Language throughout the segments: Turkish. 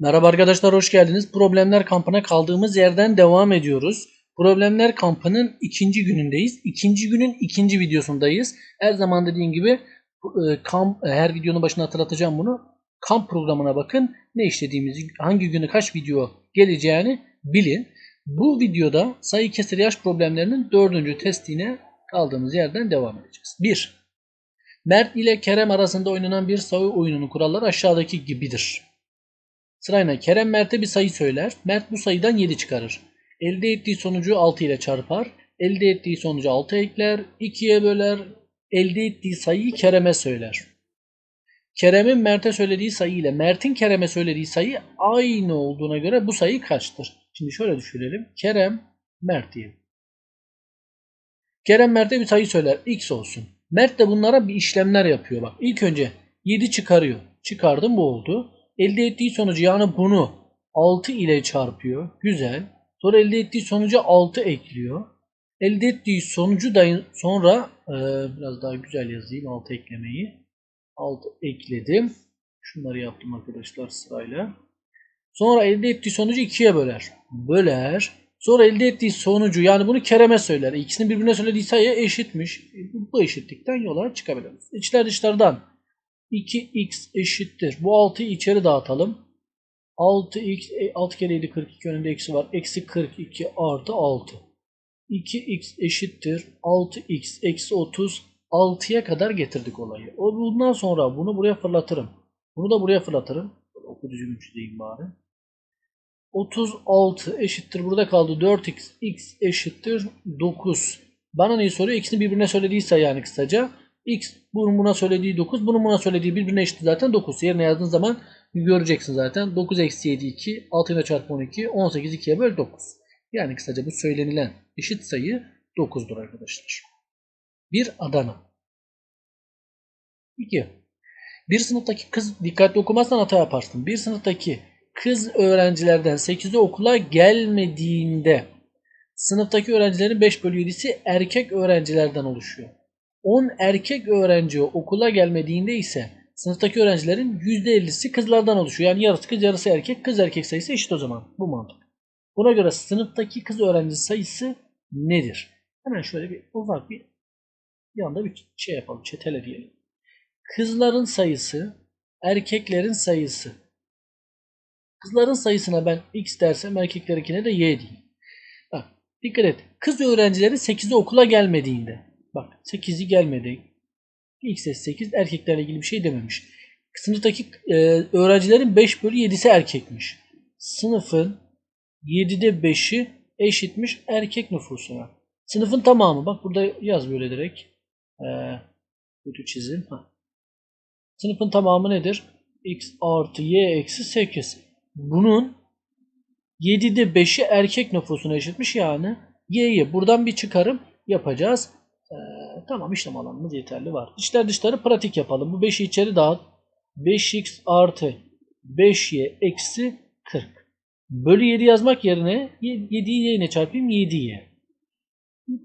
Merhaba arkadaşlar hoş geldiniz. Problemler kampına kaldığımız yerden devam ediyoruz. Problemler kampının ikinci günündeyiz. İkinci günün ikinci videosundayız. Her zaman dediğim gibi e, kamp e, her videonun başına hatırlatacağım bunu. Kamp programına bakın. Ne işlediğimizi, hangi günü kaç video geleceğini bilin. Bu videoda sayı kesir yaş problemlerinin dördüncü testine kaldığımız yerden devam edeceğiz. 1. Mert ile Kerem arasında oynanan bir sayı oyununun kuralları aşağıdaki gibidir. Sırayla Kerem Mert'e bir sayı söyler. Mert bu sayıdan 7 çıkarır. Elde ettiği sonucu 6 ile çarpar. Elde ettiği sonucu 6 ekler. 2'ye böler. Elde ettiği sayıyı Kerem'e söyler. Kerem'in Mert'e söylediği sayı ile Mert'in Kerem'e söylediği sayı aynı olduğuna göre bu sayı kaçtır? Şimdi şöyle düşünelim. Kerem, Mert diyelim. Kerem Mert'e bir sayı söyler. X olsun. Mert de bunlara bir işlemler yapıyor. Bak ilk önce 7 çıkarıyor. Çıkardım bu oldu. Elde ettiği sonucu yani bunu 6 ile çarpıyor. Güzel. Sonra elde ettiği sonucu 6 ekliyor. Elde ettiği sonucu da sonra e, biraz daha güzel yazayım 6 eklemeyi. 6 ekledim. Şunları yaptım arkadaşlar sırayla. Sonra elde ettiği sonucu 2'ye böler. Böler. Sonra elde ettiği sonucu yani bunu Kerem'e söyler. İkisinin birbirine söylediği sayı eşitmiş. E, Bu eşitlikten yola çıkabiliriz. İçler dışlardan 2x eşittir. Bu 6'yı içeri dağıtalım. 6x, e, 6 kere 7 42 önünde eksi var. Eksi 42 artı 6. 2x eşittir. 6x eksi 30. 6'ya kadar getirdik olayı. O bundan sonra bunu buraya fırlatırım. Bunu da buraya fırlatırım. Oku düzgün çizeyim bari. 36 eşittir. Burada kaldı 4x. x eşittir 9. Bana neyi soruyor? X'in birbirine söylediği sayı yani kısaca. X bunun buna söylediği 9. Bunun buna söylediği birbirine eşit zaten 9. Yerine yazdığın zaman göreceksin zaten. 9 eksi 7 2. 6 ile çarpı 12. 18 2'ye böl 9. Yani kısaca bu söylenilen eşit sayı 9'dur arkadaşlar. Bir Adana. 2. Bir sınıftaki kız dikkatli okumazsan hata yaparsın. Bir sınıftaki kız öğrencilerden 8'i okula gelmediğinde sınıftaki öğrencilerin 5 bölü 7'si erkek öğrencilerden oluşuyor. 10 erkek öğrenci okula gelmediğinde ise sınıftaki öğrencilerin %50'si kızlardan oluşuyor. Yani yarısı kız yarısı erkek. Kız erkek sayısı eşit o zaman. Bu mantık. Buna göre sınıftaki kız öğrenci sayısı nedir? Hemen şöyle bir ufak bir yanda bir şey yapalım. Çetele diyelim. Kızların sayısı erkeklerin sayısı. Kızların sayısına ben x dersem erkeklerinkine de y diyeyim. Bak dikkat et. Kız öğrencilerin 8'i okula gelmediğinde Bak 8'i gelmedi. X 8 erkeklerle ilgili bir şey dememiş. Sınıftaki e, öğrencilerin 5 bölü 7'si erkekmiş. Sınıfın 7'de 5'i eşitmiş erkek nüfusuna. Sınıfın tamamı. Bak burada yaz böyle direkt. Ee, kötü çizim. Ha. Sınıfın tamamı nedir? X artı Y eksi 8. Bunun 7'de 5'i erkek nüfusuna eşitmiş yani. Y'yi buradan bir çıkarım yapacağız. Tamam işlem alanımız yeterli var. İçler dışları pratik yapalım. Bu 5'i içeri dağıt. 5x artı 5y eksi 40. Bölü 7 yazmak yerine 7'yi y ile çarpayım 7'ye.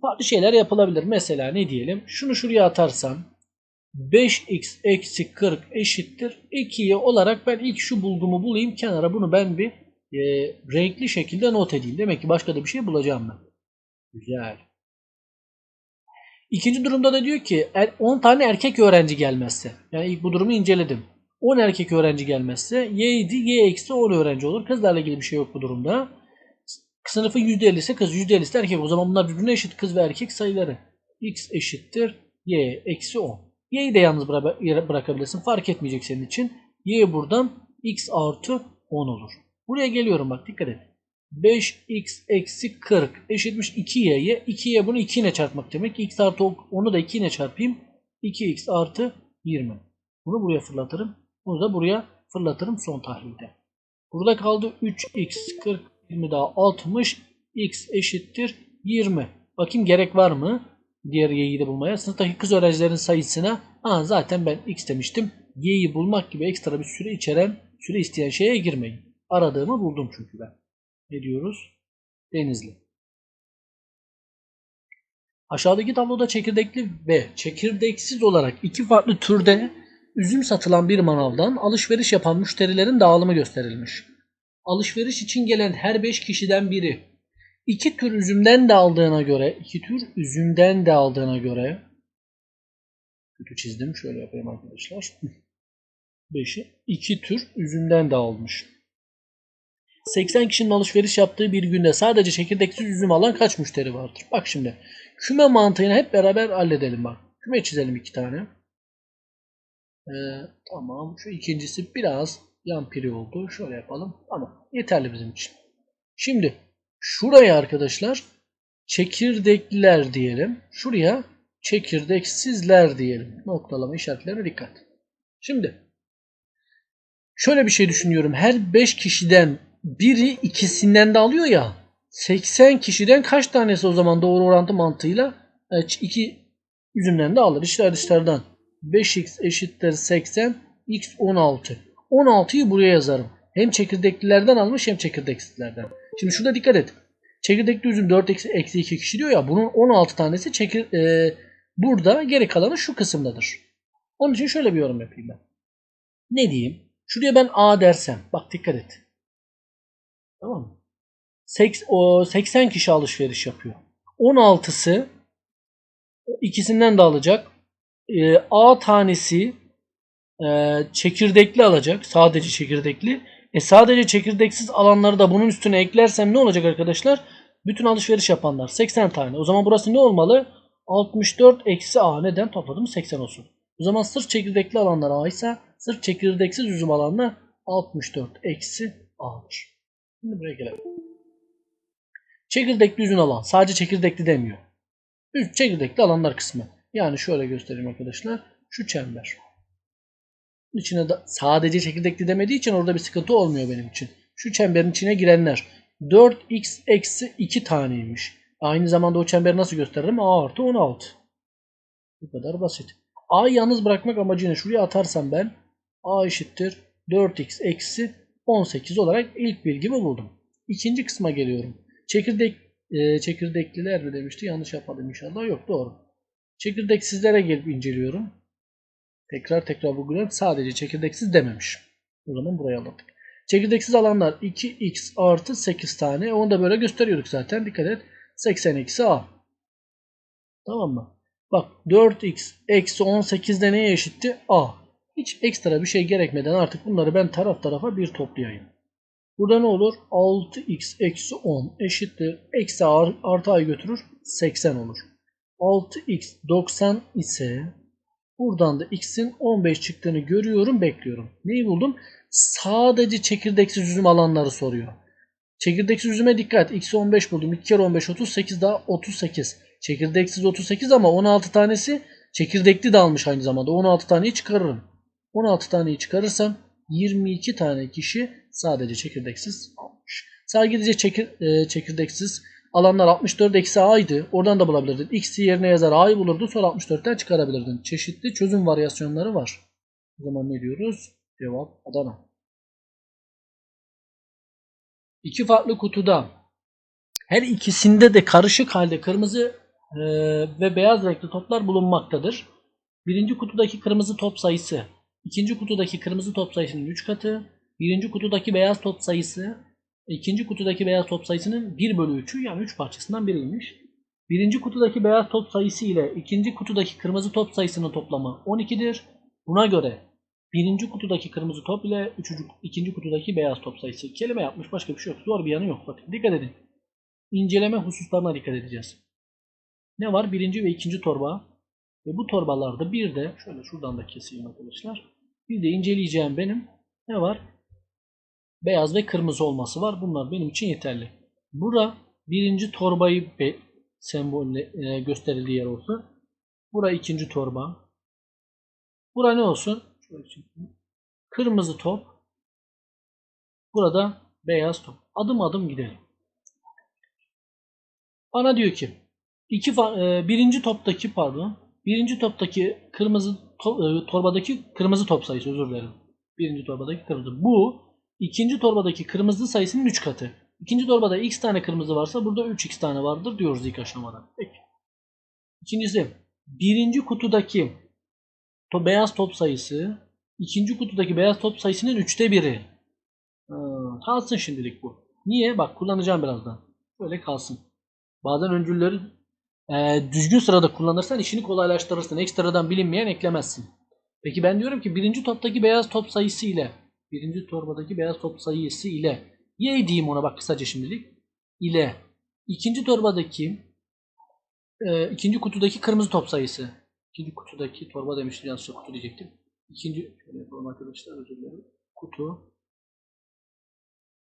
Farklı şeyler yapılabilir. Mesela ne diyelim? Şunu şuraya atarsam 5x eksi 40 eşittir 2y olarak ben ilk şu bulgumu bulayım kenara bunu ben bir e, renkli şekilde not edeyim. Demek ki başka da bir şey bulacağım ben. Güzel. İkinci durumda da diyor ki 10 tane erkek öğrenci gelmezse. Yani ilk bu durumu inceledim. 10 erkek öğrenci gelmezse y7 y eksi 10 öğrenci olur. Kızlarla ilgili bir şey yok bu durumda. Sınıfın %50'si kız %50'si erkek. O zaman bunlar birbirine eşit kız ve erkek sayıları. x eşittir y eksi 10. y'yi de yalnız bıra- bırakabilirsin. Fark etmeyecek senin için. y buradan x artı 10 olur. Buraya geliyorum bak dikkat et. 5x eksi 40 eşitmiş 2y'ye. 2y bunu 2 ile çarpmak demek. x artı 10'u da 2 ile çarpayım. 2x artı 20. Bunu buraya fırlatırım. Bunu da buraya fırlatırım son tahlilde. Burada kaldı 3x 40 20 daha 60 x eşittir 20. Bakayım gerek var mı? Diğer y'yi de bulmaya. Sınıftaki kız öğrencilerin sayısına Aa, zaten ben x demiştim. y'yi bulmak gibi ekstra bir süre içeren, süre isteyen şeye girmeyin. Aradığımı buldum çünkü ben. Ne diyoruz? Denizli. Aşağıdaki tabloda çekirdekli ve çekirdeksiz olarak iki farklı türde üzüm satılan bir manavdan alışveriş yapan müşterilerin dağılımı gösterilmiş. alışveriş için gelen her 5 kişiden biri iki tür üzümden de aldığına göre iki tür üzümden de aldığına göre kötü çizdim. Şöyle yapayım arkadaşlar. 5'i iki tür üzümden de almış. 80 kişinin alışveriş yaptığı bir günde sadece çekirdeksiz üzüm alan kaç müşteri vardır? Bak şimdi küme mantığını hep beraber halledelim bak. Küme çizelim iki tane. Ee, tamam. Şu ikincisi biraz yan piri oldu. Şöyle yapalım. Tamam. Yeterli bizim için. Şimdi şuraya arkadaşlar çekirdekliler diyelim. Şuraya çekirdeksizler diyelim. Noktalama işaretlerine dikkat. Şimdi şöyle bir şey düşünüyorum. Her 5 kişiden biri ikisinden de alıyor ya. 80 kişiden kaç tanesi o zaman doğru orantı mantığıyla evet, iki üzümden de alır. İşler dışlardan 5x eşittir 80 x 16. 16'yı buraya yazarım. Hem çekirdeklilerden almış hem çekirdeksizlerden. Şimdi şurada dikkat et. Çekirdekli üzüm 4 eksi, eksi 2 kişi diyor ya. Bunun 16 tanesi çekir, e, burada geri kalanı şu kısımdadır. Onun için şöyle bir yorum yapayım ben. Ne diyeyim? Şuraya ben A dersem. Bak dikkat et. Tamam mı? Seks- o 80 kişi alışveriş yapıyor. 16'sı ikisinden de alacak. Ee, A tanesi e, çekirdekli alacak. Sadece çekirdekli. E sadece çekirdeksiz alanları da bunun üstüne eklersem ne olacak arkadaşlar? Bütün alışveriş yapanlar 80 tane. O zaman burası ne olmalı? 64 eksi A. Neden? Topladım 80 olsun. O zaman sırf çekirdekli alanlar A ise sırf çekirdeksiz üzüm alanlar 64 eksi A'dır. Şimdi buraya gelelim. Çekirdekli üzüm alan. Sadece çekirdekli demiyor. Üst çekirdekli alanlar kısmı. Yani şöyle göstereyim arkadaşlar. Şu çember. İçine de sadece çekirdekli demediği için orada bir sıkıntı olmuyor benim için. Şu çemberin içine girenler 4x eksi 2 taneymiş. Aynı zamanda o çemberi nasıl gösteririm? A artı 16. Bu kadar basit. A'yı yalnız bırakmak amacıyla şuraya atarsam ben A eşittir 4x eksi 18 olarak ilk bilgimi buldum. İkinci kısma geliyorum. Çekirdek e, çekirdekliler mi demişti? Yanlış yapmadım inşallah. Yok doğru. Çekirdeksizlere gelip inceliyorum. Tekrar tekrar vurgulayalım. Sadece çekirdeksiz dememiş. O zaman buraya aldık. Çekirdeksiz alanlar 2x artı 8 tane. Onu da böyle gösteriyorduk zaten. Dikkat et. 80 eksi a. Tamam mı? Bak 4x eksi 18 de neye eşitti? a. Hiç ekstra bir şey gerekmeden artık bunları ben taraf tarafa bir toplayayım. Burada ne olur? 6x eksi 10 eşittir. Eksi artı a'yı götürür. 80 olur. 6x 90 ise buradan da x'in 15 çıktığını görüyorum bekliyorum. Neyi buldum? Sadece çekirdeksiz üzüm alanları soruyor. Çekirdeksiz üzüme dikkat. X'i 15 buldum. 2 kere 15 38 daha 38. Çekirdeksiz 38 ama 16 tanesi çekirdekli de almış aynı zamanda. 16 taneyi çıkarırım. 16 taneyi çıkarırsam 22 tane kişi sadece çekirdeksiz almış. Sadece çekir, e, çekirdeksiz alanlar 64 eksi a'ydı. Oradan da bulabilirdin. X'i yerine yazar a'yı bulurdu. Sonra 64'ten çıkarabilirdin. Çeşitli çözüm varyasyonları var. O zaman ne diyoruz? Cevap Adana. İki farklı kutuda her ikisinde de karışık halde kırmızı e, ve beyaz renkli toplar bulunmaktadır. Birinci kutudaki kırmızı top sayısı ikinci kutudaki kırmızı top sayısının 3 katı. Birinci kutudaki beyaz top sayısı ikinci kutudaki beyaz top sayısının 1 bölü 3'ü yani 3 parçasından biriymiş. Birinci kutudaki beyaz top sayısı ile ikinci kutudaki kırmızı top sayısının toplamı 12'dir. Buna göre birinci kutudaki kırmızı top ile üçüncü, ikinci kutudaki beyaz top sayısı. Kelime yapmış başka bir şey yok. Zor bir yanı yok. Bakın dikkat edin. İnceleme hususlarına dikkat edeceğiz. Ne var? Birinci ve ikinci torba. Ve bu torbalarda bir de şöyle şuradan da keseyim arkadaşlar. Bir de inceleyeceğim benim ne var? Beyaz ve kırmızı olması var. Bunlar benim için yeterli. Bura birinci torbayı be, sembolle e, gösterildiği yer olsun. Bura ikinci torba. Bura ne olsun? Kırmızı top. Burada beyaz top. Adım adım gidelim. Bana diyor ki iki e, birinci toptaki pardon birinci toptaki kırmızı e, torbadaki kırmızı top sayısı özür dilerim. Birinci torbadaki kırmızı. Bu ikinci torbadaki kırmızı sayısının 3 katı. İkinci torbada x tane kırmızı varsa burada 3x tane vardır diyoruz ilk aşamada. Peki. İkincisi birinci kutudaki to beyaz top sayısı ikinci kutudaki beyaz top sayısının üçte biri. Ha, Tamam. Kalsın şimdilik bu. Niye? Bak kullanacağım birazdan. Böyle kalsın. Bazen öncülleri e, düzgün sırada kullanırsan işini kolaylaştırırsın. Ekstradan bilinmeyen eklemezsin. Peki ben diyorum ki birinci toptaki beyaz top sayısı ile birinci torbadaki beyaz top sayısı ile y diyeyim ona bak kısaca şimdilik ile ikinci torbadaki e, ikinci kutudaki kırmızı top sayısı. İkinci kutudaki torba demiştim yanlışlıkla kutu diyecektim. İkinci arkadaşlar özür dilerim. Kutu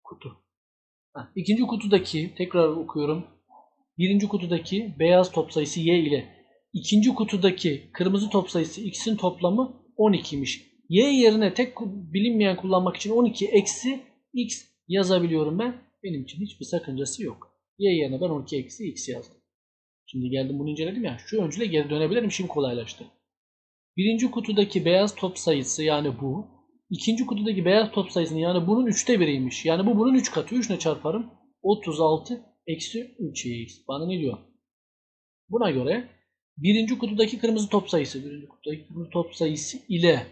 kutu. Ha, ikinci kutudaki tekrar okuyorum. Birinci kutudaki beyaz top sayısı y ile ikinci kutudaki kırmızı top sayısı x'in toplamı 12'ymiş. Y yerine tek bilinmeyen kullanmak için 12 eksi x yazabiliyorum ben. Benim için hiçbir sakıncası yok. Y yerine ben 12 eksi x yazdım. Şimdi geldim bunu inceledim ya. Şu öncüle geri dönebilirim. Şimdi kolaylaştı. Birinci kutudaki beyaz top sayısı yani bu. İkinci kutudaki beyaz top sayısının yani bunun üçte biriymiş. Yani bu bunun 3 katı. 3 ne çarparım? 36 eksi 3x. Bana ne diyor? Buna göre birinci kutudaki kırmızı top sayısı. Birinci kutudaki kırmızı top sayısı ile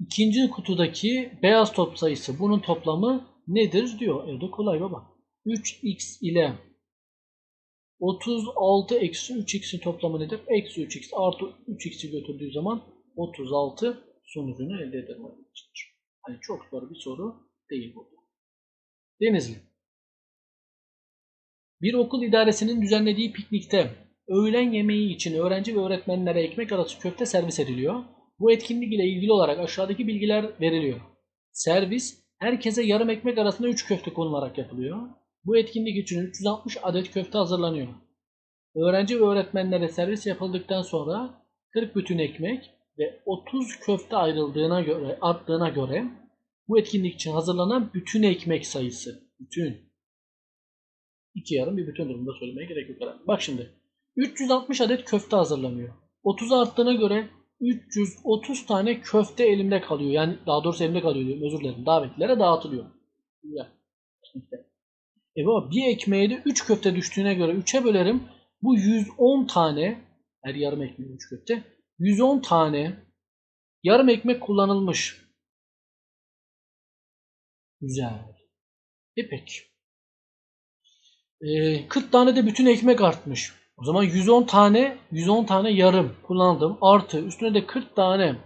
ikinci kutudaki beyaz top sayısı. Bunun toplamı nedir diyor. Evde kolay baba. 3x ile 36 eksi 3x'in toplamı nedir? Eksi 3x artı 3x'i götürdüğü zaman 36 sonucunu elde arkadaşlar. Hani çok zor bir soru değil bu. Denizli. Bir okul idaresinin düzenlediği piknikte öğlen yemeği için öğrenci ve öğretmenlere ekmek arası köfte servis ediliyor. Bu etkinlik ile ilgili olarak aşağıdaki bilgiler veriliyor. Servis herkese yarım ekmek arasında 3 köfte konularak yapılıyor. Bu etkinlik için 360 adet köfte hazırlanıyor. Öğrenci ve öğretmenlere servis yapıldıktan sonra 40 bütün ekmek ve 30 köfte ayrıldığına göre arttığına göre bu etkinlik için hazırlanan bütün ekmek sayısı bütün iki yarım bir bütün durumda söylemeye gerek yok herhalde. Bak şimdi 360 adet köfte hazırlanıyor. 30 arttığına göre 330 tane köfte elimde kalıyor. Yani daha doğrusu elimde kalıyor diyorum. Özür dilerim. Davetlilere dağıtılıyor. Güzel. E baba bir ekmeğe de 3 köfte düştüğüne göre 3'e bölerim. Bu 110 tane her yarım ekmeğe 3 köfte. 110 tane yarım ekmek kullanılmış. Güzel. E peki. Ee, 40 tane de bütün ekmek artmış. O zaman 110 tane 110 tane yarım kullandım. Artı üstüne de 40 tane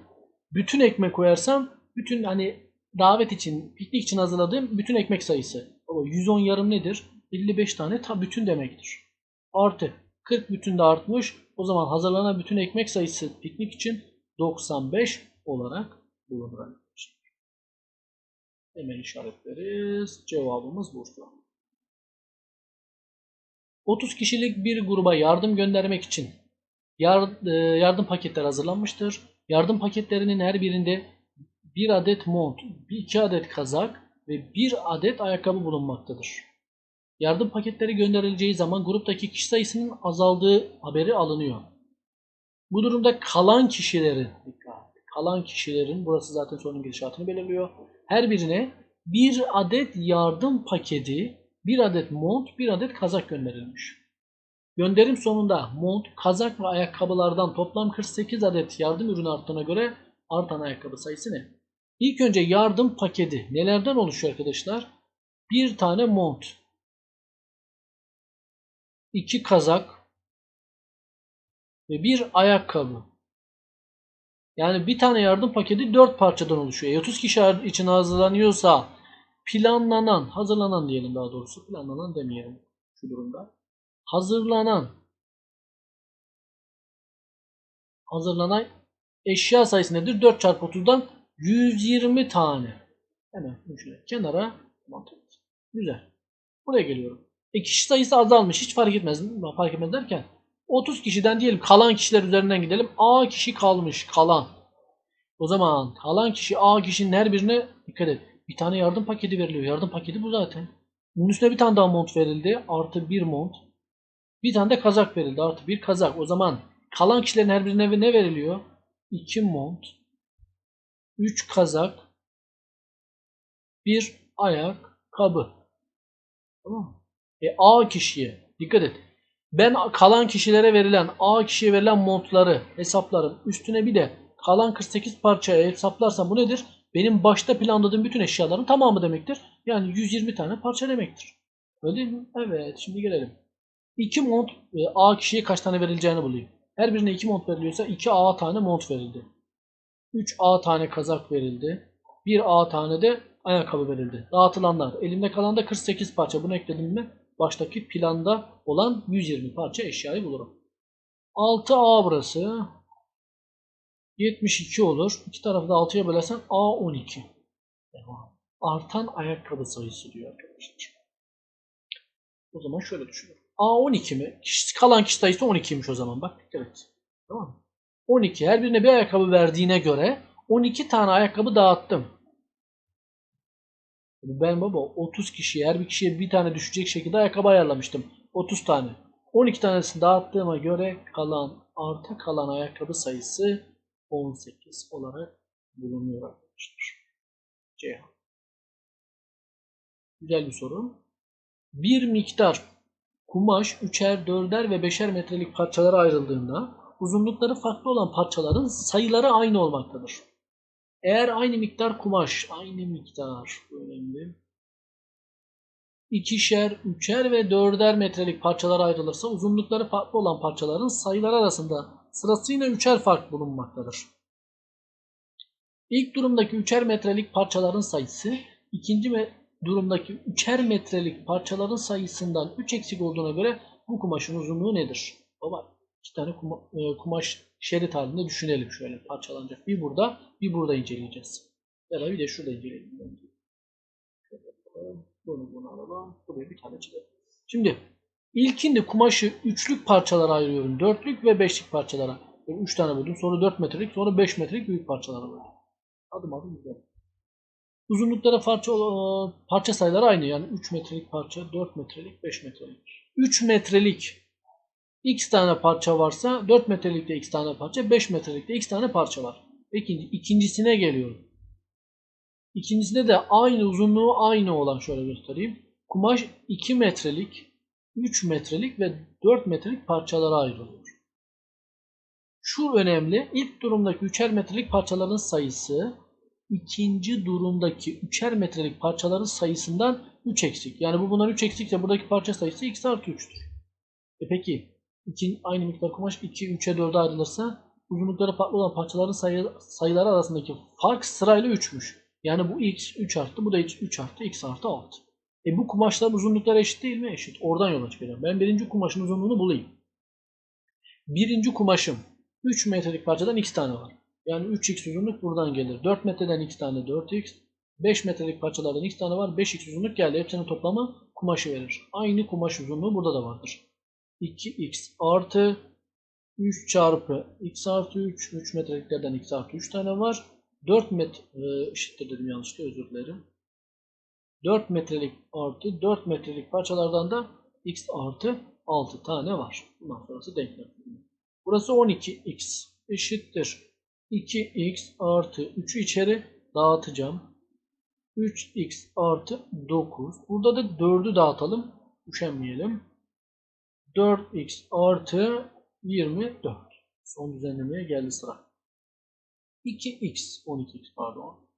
bütün ekmek koyarsam bütün hani davet için, piknik için hazırladığım bütün ekmek sayısı. Ama 110 yarım nedir? 55 tane ta bütün demektir. Artı 40 bütün de artmış. O zaman hazırlanan bütün ekmek sayısı piknik için 95 olarak bulunur. Hemen işaretleriz. Cevabımız Bursa. 30 kişilik bir gruba yardım göndermek için e, yardım paketler hazırlanmıştır. Yardım paketlerinin her birinde bir adet mont, iki adet kazak ve bir adet ayakkabı bulunmaktadır. Yardım paketleri gönderileceği zaman gruptaki kişi sayısının azaldığı haberi alınıyor. Bu durumda kalan kişilerin, dikkat, kalan kişilerin, burası zaten sorunun gidişatını belirliyor. Her birine bir adet yardım paketi, bir adet mont, bir adet kazak gönderilmiş. Gönderim sonunda mont, kazak ve ayakkabılardan toplam 48 adet yardım ürünü arttığına göre artan ayakkabı sayısı ne? İlk önce yardım paketi nelerden oluşuyor arkadaşlar? Bir tane mont, iki kazak ve bir ayakkabı. Yani bir tane yardım paketi 4 parçadan oluşuyor. E 30 kişi için hazırlanıyorsa planlanan, hazırlanan diyelim daha doğrusu. Planlanan demeyelim şu durumda. Hazırlanan hazırlanan eşya sayısı nedir? 4 çarpı 30'dan 120 tane. Hemen şöyle kenara mantıklı. Güzel. Buraya geliyorum. E kişi sayısı azalmış. Hiç fark etmez. Fark etmez derken 30 kişiden diyelim kalan kişiler üzerinden gidelim. A kişi kalmış. Kalan. O zaman kalan kişi A kişinin her birine dikkat et. Bir tane yardım paketi veriliyor. Yardım paketi bu zaten. Bunun üstüne bir tane daha mont verildi. Artı bir mont. Bir tane de kazak verildi. Artı bir kazak. O zaman kalan kişilerin her birine ne veriliyor? 2 mont. 3 kazak. Bir ayak kabı. Tamam mı? E A kişiye dikkat et. Ben kalan kişilere verilen A kişiye verilen montları hesaplarım. Üstüne bir de kalan 48 parçaya hesaplarsam bu nedir? Benim başta planladığım bütün eşyaların tamamı demektir. Yani 120 tane parça demektir. Öyle değil mi? Evet. Şimdi gelelim. 2 mont e, A kişiye kaç tane verileceğini bulayım. Her birine 2 mont veriliyorsa 2 A tane mont verildi. 3 A tane kazak verildi. 1 A tane de ayakkabı verildi. Dağıtılanlar. Elimde kalan da 48 parça. Bunu ekledim mi? Baştaki planda olan 120 parça eşyayı bulurum. 6A burası. 72 olur. İki tarafı da 6'ya bölersen A12. Devam. Artan ayakkabı sayısı diyor arkadaşlar. O zaman şöyle düşünüyorum. A12 mi? Kalan kişi sayısı 12'ymiş o zaman bak. Evet. Tamam mı? 12. Her birine bir ayakkabı verdiğine göre 12 tane ayakkabı dağıttım. Ben baba 30 kişiye her bir kişiye bir tane düşecek şekilde ayakkabı ayarlamıştım. 30 tane. 12 tanesini dağıttığıma göre kalan arta kalan ayakkabı sayısı 18 olarak bulunuyor arkadaşlar. C. Güzel bir soru. Bir miktar kumaş üçer, dörder ve beşer metrelik parçalara ayrıldığında uzunlukları farklı olan parçaların sayıları aynı olmaktadır. Eğer aynı miktar kumaş, aynı miktar önemli. İkişer, üçer ve dörder metrelik parçalara ayrılırsa uzunlukları farklı olan parçaların sayıları arasında sırasıyla üçer fark bulunmaktadır. İlk durumdaki üçer metrelik parçaların sayısı ikinci durumdaki üçer metrelik parçaların sayısından 3 eksik olduğuna göre bu kumaşın uzunluğu nedir? Baba iki tane kuma- e, kumaş şerit halinde düşünelim şöyle parçalanacak. Bir burada bir burada inceleyeceğiz. Ya da bir de şurada inceleyelim. Bunu bunu alalım. Buraya bir tane çizelim. Şimdi ilkinde kumaşı üçlük parçalara ayırıyorum. Dörtlük ve beşlik parçalara. Böyle üç tane böldüm. Sonra 4 metrelik sonra 5 metrelik büyük parçalara böldüm. Adım adım gidelim. Uzunluklara parça, parça sayıları aynı. Yani 3 metrelik parça, 4 metrelik, 5 metrelik. 3 metrelik x tane parça varsa 4 metrelikte x tane parça, 5 metrelikte x tane parça var. İkinci, ikincisine geliyorum. İkincisinde de aynı uzunluğu aynı olan şöyle göstereyim. Kumaş 2 metrelik, 3 metrelik ve 4 metrelik parçalara ayrılıyor. Şu önemli. İlk durumdaki 3'er metrelik parçaların sayısı ikinci durumdaki 3'er metrelik parçaların sayısından 3 eksik. Yani bu bundan 3 eksikse buradaki parça sayısı x artı 3'tür. E peki iki, aynı miktar kumaş 2, 3'e 4'e ayrılırsa uzunlukları farklı olan parçaların sayı, sayıları arasındaki fark sırayla 3'müş. Yani bu x 3 arttı, bu da x 3 arttı, x artı 6. E bu kumaşların uzunlukları eşit değil mi? Eşit. Oradan yola çıkıyorum. Ben birinci kumaşın uzunluğunu bulayım. Birinci kumaşım 3 metrelik parçadan x tane var. Yani 3x uzunluk buradan gelir. 4 metreden x tane 4x. 5 metrelik parçalardan x tane var. 5x uzunluk geldi. Hepsinin toplamı kumaşı verir. Aynı kumaş uzunluğu burada da vardır. 2x artı 3 çarpı x artı 3. 3 metreliklerden x artı 3 tane var. 4 metre e, eşittir dedim yanlışlıkla özür dilerim. 4 metrelik artı 4 metrelik parçalardan da x artı 6 tane var. Bundan sonrası denklem. Burası 12x eşittir. 2x artı 3'ü içeri dağıtacağım. 3x artı 9. Burada da 4'ü dağıtalım. Üşenmeyelim. 4x artı 24. Son düzenlemeye geldi sıra. 2x 12x pardon.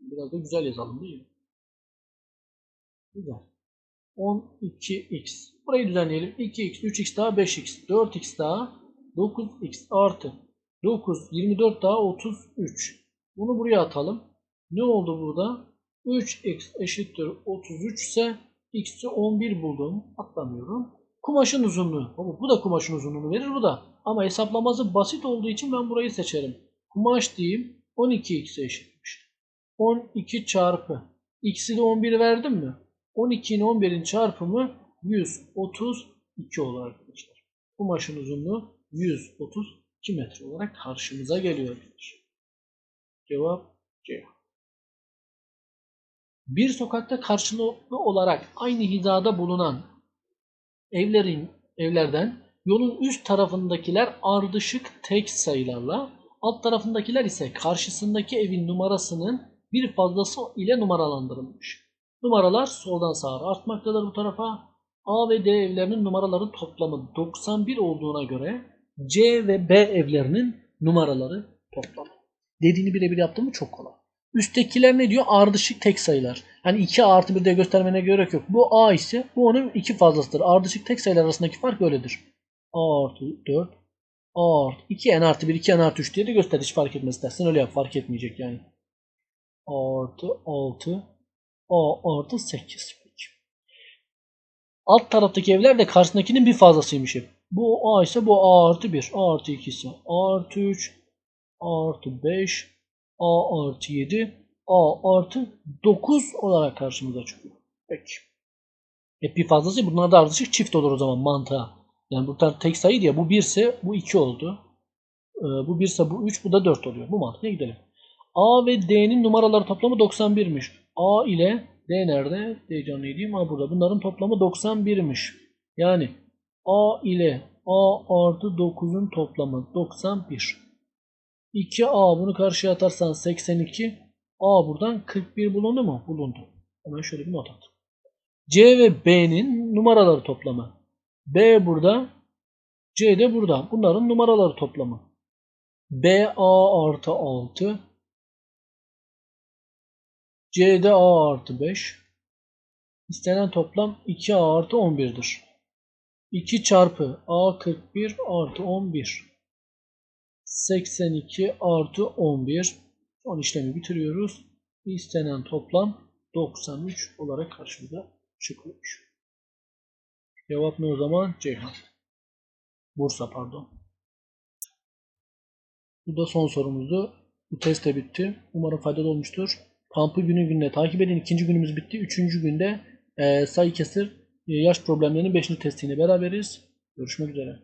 Biraz da güzel yazalım değil mi? Güzel. 12x. Burayı düzenleyelim. 2x, 3x daha 5x, 4x daha 9x artı 9, 24 daha 33. Bunu buraya atalım. Ne oldu burada? 3x eşittir 33 ise x'i 11 buldum. Atlamıyorum. Kumaşın uzunluğu. Bu da kumaşın uzunluğunu verir bu da. Ama hesaplaması basit olduğu için ben burayı seçerim. Kumaş diyeyim 12x'e eşitmiş. 12 çarpı. X'i de 11 verdim mi? 12'nin 11'in çarpımı 132 olur arkadaşlar. Kumaşın uzunluğu 132 metre olarak karşımıza geliyor. Cevap C. Bir sokakta karşılıklı olarak aynı hizada bulunan evlerin evlerden yolun üst tarafındakiler ardışık tek sayılarla, alt tarafındakiler ise karşısındaki evin numarasının bir fazlası ile numaralandırılmış. Numaralar soldan sağa artmaktadır bu tarafa. A ve D evlerinin numaraları toplamı 91 olduğuna göre C ve B evlerinin numaraları toplamı. Dediğini birebir yaptım mı çok kolay. Üsttekiler ne diyor? Ardışık tek sayılar. Hani 2 artı 1 diye göstermene gerek yok. Bu A ise bu onun 2 fazlasıdır. Ardışık tek sayılar arasındaki fark böyledir. A artı 4 A artı 2 n artı 1 2 n artı 3 diye de göster. Hiç fark etmez dersin. Öyle yap. Fark etmeyecek yani. A artı 6 A artı 8. Peki. Alt taraftaki evler de karşısındakinin bir fazlasıymış hep. Bu A ise bu A artı 1. A artı 2 ise A artı 3. A artı 5. A artı 7. A artı 9 olarak karşımıza çıkıyor. Peki. Hep bir fazlası bunlar da ardışık çift olur o zaman mantığa. Yani bu tek sayı diye bu 1 ise bu 2 oldu. Ee, bu 1 ise bu 3 bu da 4 oluyor. Bu mantığa gidelim. A ve D'nin numaraları toplamı 91'miş. A ile D nerede? D canlı değil burada. Bunların toplamı 91'miş. Yani A ile A artı 9'un toplamı 91. 2A bunu karşıya atarsan 82. A buradan 41 bulundu mu? Bulundu. Hemen şöyle bir not at. C ve B'nin numaraları toplamı. B burada. C de burada. Bunların numaraları toplamı. B A artı 6. C'de A artı 5. İstenen toplam 2A artı 11'dir. 2 çarpı A 41 artı 11. 82 artı 11. Son işlemi bitiriyoruz. İstenen toplam 93 olarak karşımıza çıkıyor. Cevap ne o zaman? Ceyhan. Bursa pardon. Bu da son sorumuzdu. Bu test de bitti. Umarım faydalı olmuştur. Kampı günü gününe takip edin. İkinci günümüz bitti. Üçüncü günde e, sayı kesir e, yaş problemlerinin beşinci testiyle beraberiz. Görüşmek üzere.